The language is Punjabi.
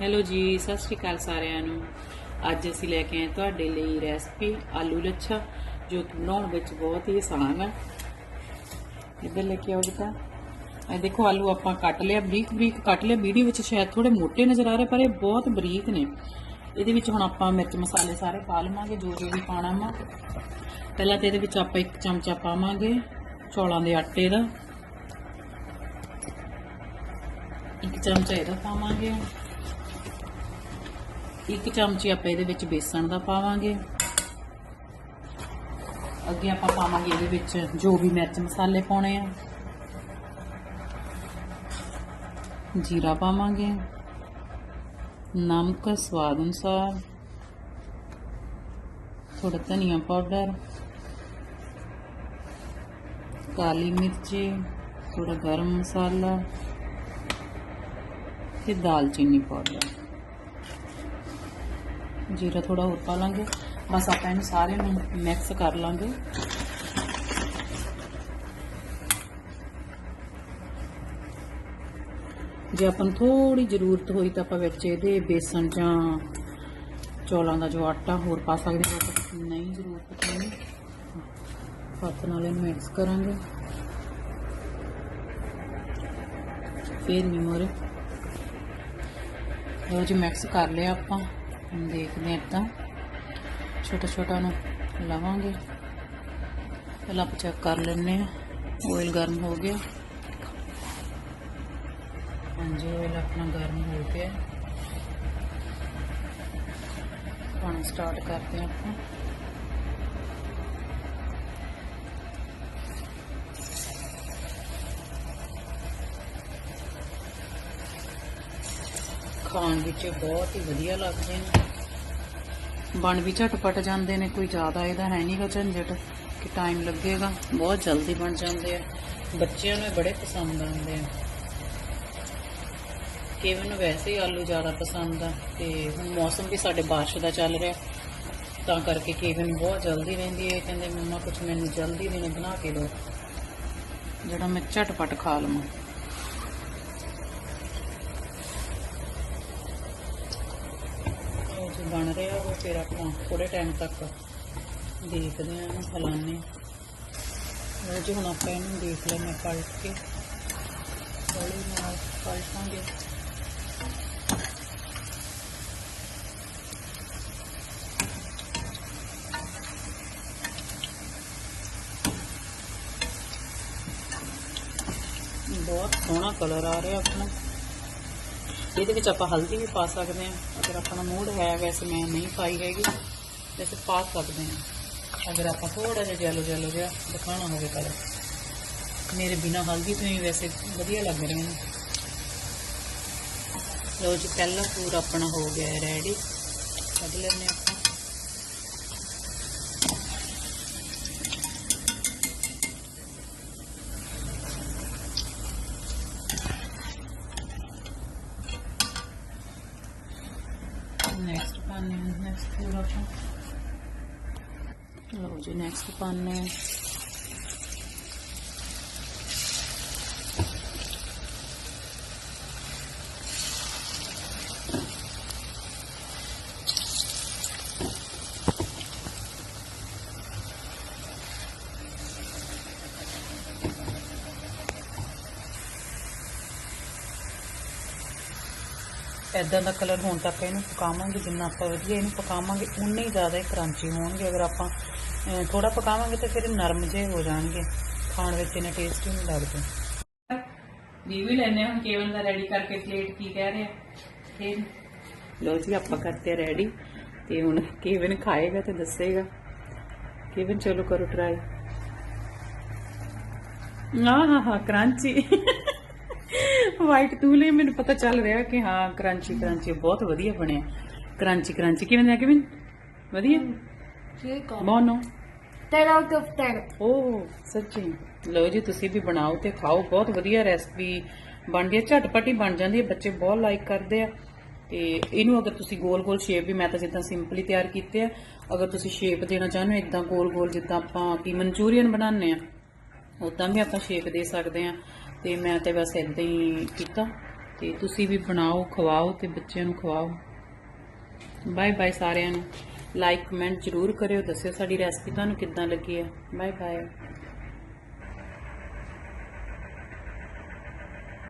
ਹੈਲੋ ਜੀ, ਸਤਿ ਸ਼੍ਰੀ ਅਕਾਲ ਸਾਰਿਆਂ ਨੂੰ। ਅੱਜ ਅਸੀਂ ਲੈ ਕੇ ਆਏ ਤੁਹਾਡੇ ਲਈ ਰੈਸਪੀ ਆਲੂ ਲੱਛਾ, ਜੋ ਕਿ ਬਣਾਉਣ ਵਿੱਚ ਬਹੁਤ ਹੀ ਆਸਾਨ ਹੈ ਇੱਧਰ ਲੈ ਕੇ ਆਓ ਬੇਟਾ। ਇਹ ਦੇਖੋ, ਆਲੂ ਆਪਾਂ ਕੱਟ ਲਿਆ, ਬਰੀਕ ਬਰੀਕ ਕੱਟ ਲਿਆ। ਵੀਡੀਓ ਵਿੱਚ ਸ਼ਾਇਦ ਥੋੜੇ ਮੋਟੇ ਨਜ਼ਰ ਆ ਰਹੇ, ਪਰ ਇਹ ਬਹੁਤ ਬਰੀਕ ਨੇ। ਇਹਦੇ ਵਿੱਚ ਹੁਣ ਆਪਾਂ ਮਿਰਚ ਮਸਾਲੇ ਸਾਰੇ ਪਾ ਲਵਾਂਗੇ, ਜੋ ਜੋ ਵੀ ਪਾਣਾ ਵਾ। ਪਹਿਲਾਂ ਤੇ ਇਹਦੇ ਵਿੱਚ ਆਪਾਂ ਇੱਕ ਚਮਚਾ ਪਾਵਾਂਗੇ ਚੌਲਾਂ ਦੇ ਆਟੇ ਦਾ। ਇੱਕ ਚਮਚਾ ਇਹਦਾ ਪਾਵਾਂਗੇ। ਇੱਕ ਚਮਚੀ ਆਪਾਂ ਇਹਦੇ ਵਿੱਚ ਬੇਸਣ ਦਾ ਪਾਵਾਂਗੇ। ਅੱਗੇ ਆਪਾਂ ਪਾਵਾਂਗੇ ਇਹਦੇ ਵਿੱਚ ਜੋ ਵੀ ਮਿਰਚ ਮਸਾਲੇ ਪਾਉਣੇ ਆ। ਜੀਰਾ ਪਾਵਾਂਗੇ। ਨਮਕ ਸਵਾਦ ਅਨੁਸਾਰ। ਥੋੜਾ ਧਨੀਆ ਪਾਊਡਰ। ਕਾਲੀ ਮਿਰਚੀ ਥੋੜਾ ਗਰਮ ਮਸਾਲਾ ਤੇ ਦਾਲਚੀਨੀ ਪਾਊਡਰ। ਜੀਰਾ ਥੋੜਾ ਹੋਰ ਪਾ ਲਾਂਗੇ। ਬਸ ਆਪਾਂ ਇਹਨੂੰ ਸਾਰੇ ਨੂੰ ਮਿਕਸ ਕਰ ਲਾਂਗੇ। ਜੇ ਆਪਾਂ ਨੂੰ ਥੋੜੀ ਜ਼ਰੂਰਤ ਹੋਈ ਤਾਂ ਆਪਾਂ ਵਿੱਚ ਇਹਦੇ ਬੇਸਣ ਜਾਂ ਚੌਲਾਂ ਦਾ ਜੋ ਆਟਾ ਹੋਰ ਪਾ ਸਕਦੇ ਹਾਂ ਨਹੀਂ ਜ਼ਰੂਰਤ ਪੈਣੀ ਹੱਥ ਨਾਲ ਇਹਨੂੰ ਮਿਕਸ ਕਰਾਂਗੇ। ਫਿਰ ਨਹੀਂ ਮੋਰੇ ਲਓ ਜੀ ਮਿਕਸ ਕਰ ਲਿਆ ਆਪਾਂ। ਦੇਖਦੇ ਹਾਂ ਤਾਂ। ਛੋਟਾ ਛੋਟਾ ਨੂੰ ਲਵਾਂਗੇ। ਪਹਿਲਾਂ ਆਪਾਂ ਚੈੱਕ ਕਰ ਲੈਂਦੇ ਹਾਂ। ਆਇਲ ਗਰਮ ਹੋ ਗਿਆ। ਹਾਂਜੀ ਆਇਲ ਆਪਣਾ ਗਰਮ ਹੋ ਗਿਆ। ਹੁਣ ਸਟਾਰਟ ਕਰਦੇ ਹਾਂ ਆਪਾਂ। ਖਾਣ ਵਿੱਚ ਬਹੁਤ ਹੀ ਵਧੀਆ ਲੱਗਦੇ ਨੇ। ਬਣ ਵੀ ਝਟਪਟ ਜਾਂਦੇ ਨੇ, ਕੋਈ ਜ਼ਿਆਦਾ ਇਹਦਾ ਹੈ ਨਹੀਂਗਾ ਝੰਜਟ ਕਿ ਟਾਈਮ ਲੱਗੇਗਾ। ਬਹੁਤ ਜਲਦੀ ਬਣ ਜਾਂਦੇ ਆ। ਬੱਚਿਆਂ ਨੂੰ ਬੜੇ ਪਸੰਦ ਆਉਂਦੇ ਆ। ਕੇਵਨ ਨੂੰ ਵੈਸੇ ਹੀ ਆਲੂ ਜ਼ਿਆਦਾ ਪਸੰਦ ਆ ਤੇ ਹੁਣ ਮੌਸਮ ਵੀ ਸਾਡੇ ਬਾਰਿਸ਼ ਦਾ ਚੱਲ ਰਿਹਾ। ਤਾਂ ਕਰਕੇ ਕੇਵਨ ਬਹੁਤ ਜਲਦੀ ਰਹਿੰਦੀ ਹੈ। ਕਹਿੰਦੇ ਮੰਮਾ ਕੁਝ ਮੈਨੂੰ ਜਲਦੀ ਦੇ ਬਣਾ ਕੇ ਦਿਓ। ਜਿਹੜਾ ਮੈਂ ਝਟਪਟ ਖਾ ਲਵਾਂ ਉਹ ਜੋ ਬਣ ਰਿਹਾ ਉਹ ਫਿਰ ਆਪਾਂ ਥੋੜੇ ਟਾਈਮ ਤੱਕ ਦੇਖਦੇ ਹਾਂ ਇਹਨੂੰ ਹਲਾਉਂਦੇ ਹਾਂ। ਉਹ ਜੋ ਹੁਣ ਆਪਾਂ ਇਹਨੂੰ ਦੇਖ ਲੈਂਦੇ ਹਾਂ ਪਲਟ ਕੇ। ਹੌਲੀ ਨਾਲ ਪਲਟਾਂਗੇ। ਬਹੁਤ ਸੋਹਣਾ ਕਲਰ ਆ ਰਿਹਾ ਆਪਣਾ। ਇਹਦੇ ਵਿੱਚ ਆਪਾਂ ਹਲਦੀ ਵੀ ਪਾ ਸਕਦੇ ਹਾਂ। ਅਗਰ ਆਪਣਾ ਮੂਡ ਹੈ, ਵੈਸੇ ਮੈਂ ਨਹੀਂ ਪਾਈ ਹੈਗੀ। ਵੈਸੇ ਪਾ ਸਕਦੇ ਹਾਂ। ਅਗਰ ਆਪਾਂ ਥੋੜਾ ਜਿਹਾ ਜੈਲੋ ਜੈਲੋ ਜਿਹਾ ਦਿਖਾਣਾ ਹੋਵੇ ਕਲਰ ਮੇਰੇ ਬਿਨਾ ਹਲਦੀ ਤੋਂ ਹੀ ਵੈਸੇ ਵਧੀਆ ਲੱਗ ਰਹੇ ਨੇ। ਲੋ ਜੀ, ਪਹਿਲਾ ਪੂਰਾ ਆਪਣਾ ਹੋ ਗਿਆ ਰੈਡੀ ਕੱਢ ਲੈਂਦੇ ਹਾਂ ਆਪਾਂ। ਨੈਕਸਟ ਪਾਣੇ ਨੈਕਸਟ ਪੂਰਾ ਆਪਾਂ ਲਓ ਇਦਾਂ ਦਾ ਕਲਰ ਹੋਣ ਤੱਕ ਇਹਨੂੰ ਪਕਾਵਾਂਗੇ ਜਿੰਨਾ ਆਪਾਂ ਵਧੀਆ ਇਹਨੂੰ ਪਕਾਵਾਂਗੇ ਉਨੇ ਹੀ ਜ਼ਿਆਦਾ ਇਹ ਕਰੰਚੀ ਹੋਣਗੇ। ਅਗਰ ਆਪਾਂ ਥੋੜਾ ਪਕਾਵਾਂਗੇ ਤਾਂ ਫਿਰ ਨਰਮ ਜਿਹੇ ਹੋ ਜਾਣਗੇ। ਖਾਣ ਵਿੱਚ ਇਹਨੇ ਟੇਸਟੀ ਨਹੀਂ ਲੱਗਦੇ। ਵੀ ਵੀ ਲੈਨੇ ਹੁਣ ਕੇਵਨ ਦਾ ਰੈਡੀ ਕਰਕੇ ਪਲੇਟ ਕੀ ਕਹਿ ਰਿਹਾ। ਫਿਰ? ਲੋ ਜੀ ਆਪਾਂ ਕਰਤੇ ਰੈਡੀ ਤੇ ਹੁਣ ਕੇਵਨ ਖਾਏਗਾ ਤੇ ਦੱਸੇਗਾ। ਕੇਵਨ ਚਲੋ ਕਰੋ ਟਰਾਈ ਆਹ ਹਾ ਹਾ ਕ੍ਰਾਂਚੀ ਵਾਈਟ ਤੂਲੇ ਮੈਨੂੰ ਪਤਾ ਚੱਲ ਰਿਹਾ ਕਿ ਹਾਂ ਕ੍ਰੰਚੀ ਕ੍ਰੰਚੀ ਬਹੁਤ ਵਧੀਆ ਬਣਿਆ। ਕ੍ਰੰਚੀ ਕ੍ਰੰਚੀ ਕਿਵੇਂ ਦਾ ਕਿਵੇਂ? ਵਧੀਆ? ਠੀਕ ਆ। ਮੋਨੋ? 10 out of 10 ਓ ਸੱਚੀ। ਲਓ ਜੀ ਤੁਸੀਂ ਵੀ ਬਣਾਓ ਤੇ ਖਾਓ ਬਹੁਤ ਵਧੀਆ ਰੈਸਪੀ ਬਣਦੀ ਹੈ ਝਟਪਟ ਬਣ ਜਾਂਦੀ ਹੈ ਬੱਚੇ ਬਹੁਤ ਲਾਈਕ ਕਰਦੇ ਆ। ਤੇ ਇਹਨੂੰ ਅਗਰ ਤੁਸੀਂ ਗੋਲ ਗੋਲ ਸ਼ੇਪ ਵੀ ਮੈਂ ਤਾਂ ਜਿੱਦਾਂ ਸਿੰਪਲੀ ਤਿਆਰ ਕੀਤੇ ਆ। ਅਗਰ ਤੁਸੀਂ ਸ਼ੇਪ ਦੇਣਾ ਚਾਹੁੰਦੇ ਹੋ ਇਦਾਂ ਗੋਲ ਗੋਲ ਜਿੱਦਾਂ ਆਪਾਂ ਕੀ ਮਨਚੂਰੀਅਨ ਬਣਾਉਂਦੇ ਆ। ਉਦਾਂ ਵੀ ਆਪਾਂ ਸ਼ੇਕ ਦੇ ਸਕਦੇ ਆ ਤੇ ਮੈਂ ਤੇ ਬਸ ਇਦਾਂ ਹੀ ਕੀਤਾ। ਤੇ ਤੁਸੀਂ ਵੀ ਬਣਾਓ, ਖਵਾਓ ਤੇ ਬੱਚਿਆਂ ਨੂੰ ਖਵਾਓ। ਬਾਏ ਬਾਏ ਸਾਰਿਆਂ ਨੂੰ। ਲਾਈਕ ਕਮੈਂਟ ਜਰੂਰ ਕਰਿਓ, ਦੱਸਿਓ ਸਾਡੀ ਰੈਸਪੀ ਤੁਹਾਨੂੰ ਕਿੱਦਾਂ ਲੱਗੀ ਹੈ। Bye bye.